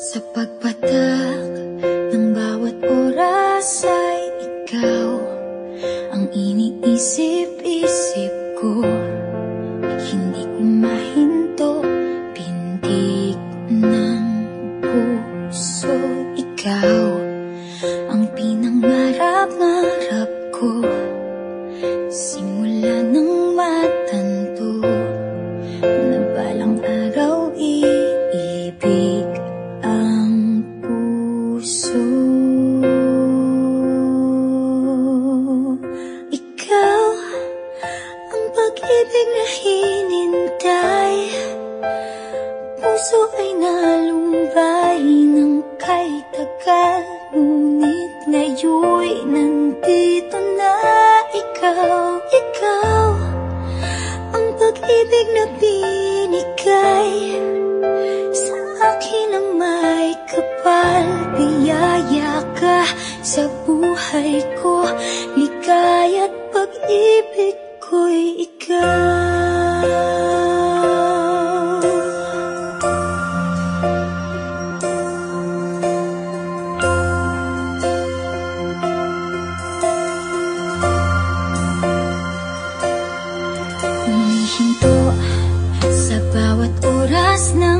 Sa pagpatak ng bawat oras ay ikaw Ang iniisip-isip ko. Hindi ko mahinto Pindig ng puso. Ikaw. puso ay nalumbay ng kay tagal Ngunit ngayon'y nandito na ikaw, ikaw Ang pag-ibig na binigay. Sa akin ang may kapal Biyaya ka sa buhay ko Ligaya't pag-ibig ko'y ikaw hinto Sa bawat oras ng